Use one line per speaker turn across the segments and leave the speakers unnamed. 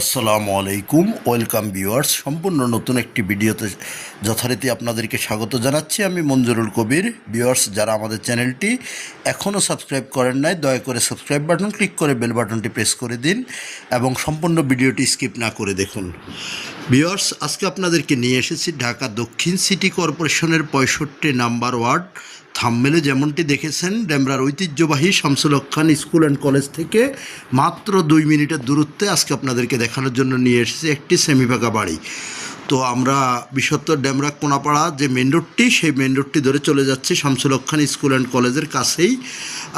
আসসালামু আলাইকুম, welcome viewers. সম্পূর্ণ নতুন একটি ভিডিওতে যথারীতি আপনাদেরকে স্বাগত জানাচ্ছি। আমি মঞ্জুরুল কবির। ভিউয়ার্স, যারা আমাদের চ্যানেলটি এখনও সাবস্ক্রাইব করেন নাই, দয়া করে সাবস্ক্রাইব বাটন, ক্লিক করে বেল বাটনটি প্রেস করে দিন এবং সম্পূর্ণ ভিডিওটি স্কিপ না করে দেখুন। ভিউয়ার্স, আজকে আপনাদেরকে নিয়ে এসেছি ঢাকা দক্ষিণ সিটি কর্পোরেশনের পঁয়ষট্টি নাম্বার ওয়ার্ড থামমেলে যেমনটি দেখেছেন, ডেমরার ঐতিহ্যবাহী Shamsul Khan school and college থেকে মাত্র দুই মিনিটের দূরত্বে আজকে আপনাদেরকে দেখানোর জন্য নিয়ে এসেছে একটি সেমিফাঁকা বাড়ি। তো আমরা বিশত্তর ডেমরা কোনাপাড়া যে মেন রোডটি সেই মেন রোডটি ধরে চলে যাচ্ছি শামসুল খান স্কুল অ্যান্ড কলেজের কাছেই।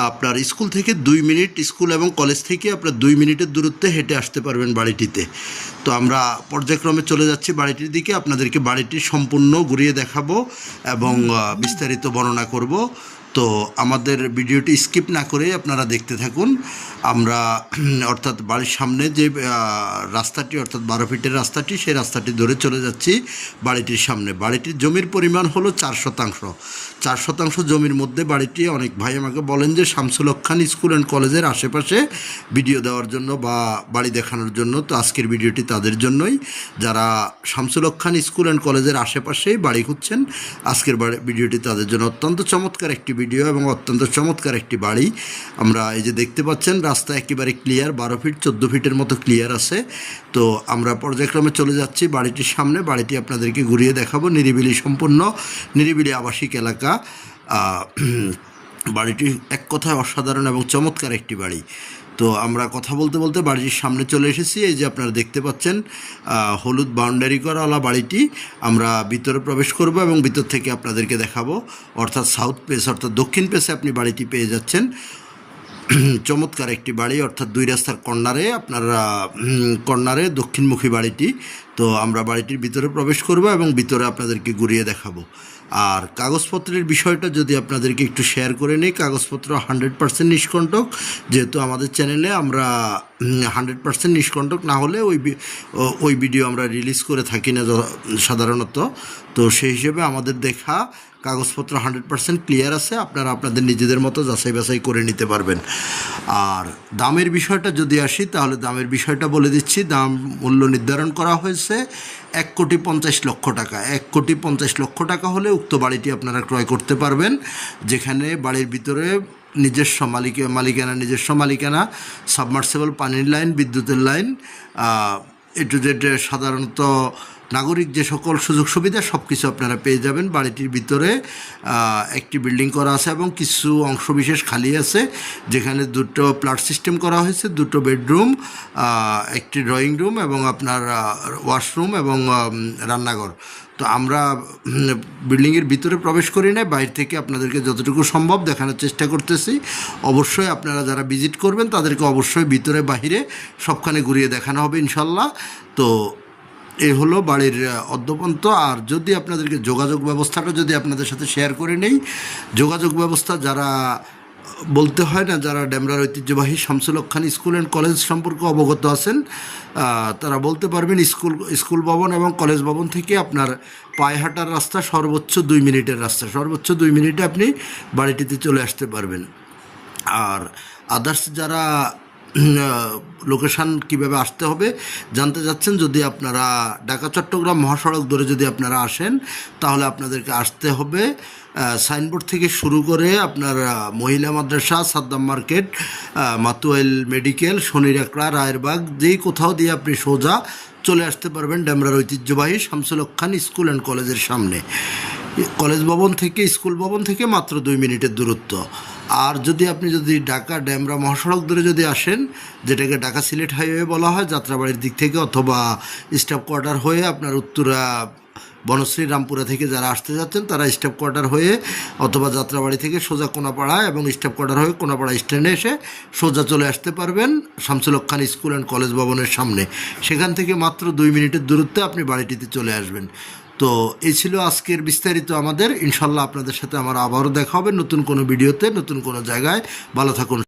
আপনার স্কুল থেকে দুই মিনিট, স্কুল এবং কলেজ থেকে আপনার দুই মিনিটের দূরত্বে হেঁটে আসতে পারবেন বাড়িটিতে। তো আমরা পর্যায়ক্রমে চলে যাচ্ছি বাড়িটির দিকে, আপনাদেরকে বাড়িটি সম্পূর্ণ ঘুরিয়ে দেখাবো এবং বিস্তারিত বর্ণনা করব। তো আমাদের ভিডিওটি স্কিপ না করে আপনারা দেখতে থাকুন। আমরা অর্থাৎ বাড়ির সামনে যে রাস্তাটি, অর্থাৎ বারো ফিটের রাস্তাটি, সেই রাস্তাটি ধরে চলে যাচ্ছি বাড়িটির সামনে। বাড়িটির জমির পরিমাণ হলো চার শতাংশ। চার শতাংশ জমির মধ্যে বাড়িটি অনেক ভাই আমাকে বলেন যে শামসুল খান স্কুল অ্যান্ড কলেজের আশেপাশে ভিডিও দেওয়ার জন্য বা বাড়ি দেখানোর জন্য। তো আজকের ভিডিওটি তাদের জন্যই। যারা শামসুল খান স্কুল অ্যান্ড কলেজের আশেপাশেই বাড়ি খুঁজছেন, আজকের ভিডিওটি তাদের জন্য অত্যন্ত চমৎকার একটি এবং অত্যন্ত চমৎকার একটি বাড়ি। আমরা এই যে দেখতে পাচ্ছেন, রাস্তা একেবারে ক্লিয়ার বারো ফিট চোদ্দ ফিটের মতো ক্লিয়ার আছে। তো আমরা পর্যায়ক্রমে চলে যাচ্ছি বাড়িটির সামনে। বাড়িটি আপনাদেরকে ঘুরিয়ে দেখাবো। নিরিবিলি সম্পূর্ণ, নিরিবিলি আবাসিক এলাকা। বাড়িটি এক কথায় অসাধারণ এবং চমৎকার একটি বাড়ি। তো আমরা কথা বলতে বলতে বাড়ির সামনে চলে এসেছি। এই যে আপনারা দেখতে পাচ্ছেন হলুদ বাউন্ডারি করাওয়ালা বাড়িটি। আমরা ভিতরে প্রবেশ করব এবং ভিতর থেকে আপনাদেরকে দেখাবো। অর্থাৎ সাউথ পেস অর্থাৎ দক্ষিণ পেসে আপনি বাড়িটি পেয়ে যাচ্ছেন। চমৎকার একটি বাড়ি, অর্থাৎ দুই রাস্তার কর্নারে, আপনারা কর্নারে দক্ষিণমুখী বাড়িটি। তো আমরা বাড়িটির ভিতরে প্রবেশ করব এবং ভিতরে আপনাদেরকে ঘুরিয়ে দেখাবো। আর কাগজপত্রের বিষয়টা যদি আপনাদেরকে একটু শেয়ার করে নিই, কাগজপত্র হান্ড্রেড পার্সেন্ট নিষ্কণ্টক। যেহেতু আমাদের চ্যানেলে আমরা হান্ড্রেড পার্সেন্ট নিষ্কণ্টক না হলে ওই ওই ভিডিও আমরা রিলিজ করে থাকি না সাধারণত। তো সেই হিসেবে আমাদের দেখা কাগজপত্র হান্ড্রেড পার্সেন্ট ক্লিয়ার আছে, আপনারা আপনাদের নিজেদের মতো যাচাই বাছাই করে নিতে পারবেন। আর দামের বিষয়টা যদি আসি, তাহলে দামের বিষয়টা বলে দিচ্ছি। দাম মূল্য নির্ধারণ করা হয়েছে এক কোটি পঞ্চাশ লক্ষ টাকা। এক কোটি পঞ্চাশ লক্ষ টাকা হলে উক্ত বাড়িটি আপনারা ক্রয় করতে পারবেন, যেখানে বাড়ির ভিতরে নিজস্ব মালিক মালিকানা নিজস্ব মালিকানা সাবমার্সেবল পানির লাইন বিদ্যুতের লাইন এ টু জেড সাধারণত নাগরিক যে সকল সুযোগ সুবিধা সব কিছু আপনারা পেয়ে যাবেন। বাড়িটির ভিতরে একটি বিল্ডিং করা আছে এবং কিছু অংশ বিশেষ খালি আছে, যেখানে দুটো প্লাট সিস্টেম করা হয়েছে, দুটো বেডরুম একটি ড্রয়িং রুম এবং আপনার ওয়াশরুম এবং রান্নাঘর। তো আমরা বিল্ডিংয়ের ভিতরে প্রবেশ করি না বাইরে থেকে আপনাদেরকে যতটুকু সম্ভব দেখানোর চেষ্টা করতেছি। অবশ্যই আপনারা যারা ভিজিট করবেন, তাদেরকে অবশ্যই ভিতরে, বাহিরে সবখানে ঘুরিয়ে দেখানো হবে ইনশাল্লাহ। তো এই হলো বাড়ির অদ্যপন্ত আর যদি আপনাদেরকে যোগাযোগ ব্যবস্থাটা যদি আপনাদের সাথে শেয়ার করে নেই, যোগাযোগ ব্যবস্থা যারা, বলতে হয় না, যারা ডেমরার ঐতিহ্যবাহী Shamsul Khan school and college সম্পর্কে অবগত আছেন তারা বলতে পারবেন স্কুল স্কুল ভবন এবং কলেজ ভবন থেকে আপনার পায়ে হাঁটার রাস্তা সর্বোচ্চ দুই মিনিটের রাস্তা। সর্বোচ্চ দুই মিনিটে আপনি বাড়িটিতে চলে আসতে পারবেন। আর আদার্স যারা লোকেশান কীভাবে আসতে হবে জানতে যাচ্ছেন যদি আপনারা ঢাকা, চট্টগ্রাম মহাসড়ক ধরে যদি আপনারা আসেন, তাহলে আপনাদেরকে আসতে হবে। সাইনবোর্ড থেকে শুরু করে আপনার মহিলা মাদ্রাসা, সাদ্দাম মার্কেট মাতুয়েল মেডিকেল, শনিরাকড়া, রায়েরবাগ, যেই কোথাও দিয়ে আপনি সোজা চলে আসতে পারবেন ডেমরার ঐতিহ্যবাহী শামসুল খান স্কুল অ্যান্ড কলেজের সামনে। কলেজ ভবন থেকে, স্কুল ভবন থেকে মাত্র দুই মিনিটের দূরত্ব। আর যদি আপনি যদি ঢাকা ড্যামরা মহাসড়ক ধরে যদি আসেন, যেটাকে ঢাকা সিলেট হাইওয়ে বলা হয়, যাত্রাবাড়ির দিক থেকে অথবা স্টাফ কোয়ার্টার হয়ে আপনার উত্তরা, বনশ্রী, রামপুরা থেকে যারা আসতে যাচ্ছেন, তারা স্টাফ কোয়ার্টার হয়ে অথবা যাত্রাবাড়ি থেকে সোজা কোনাপাড়া এবং স্টাফ কোয়ার্টার হয়ে কোনাপাড়া স্ট্যান্ডে এসে সোজা চলে আসতে পারবেন Shamsul Khan school and college ভবনের সামনে। সেখান থেকে মাত্র দুই মিনিটের দূরত্বে আপনি বাড়িটিতে চলে আসবেন। তো এই ছিল আজকের বিস্তারিত আমাদের। ইনশাল্লাহ আপনাদের সাথে আমার আবারও দেখা হবে নতুন কোনো ভিডিওতে, নতুন কোনো জায়গায়। ভালো থাকুন।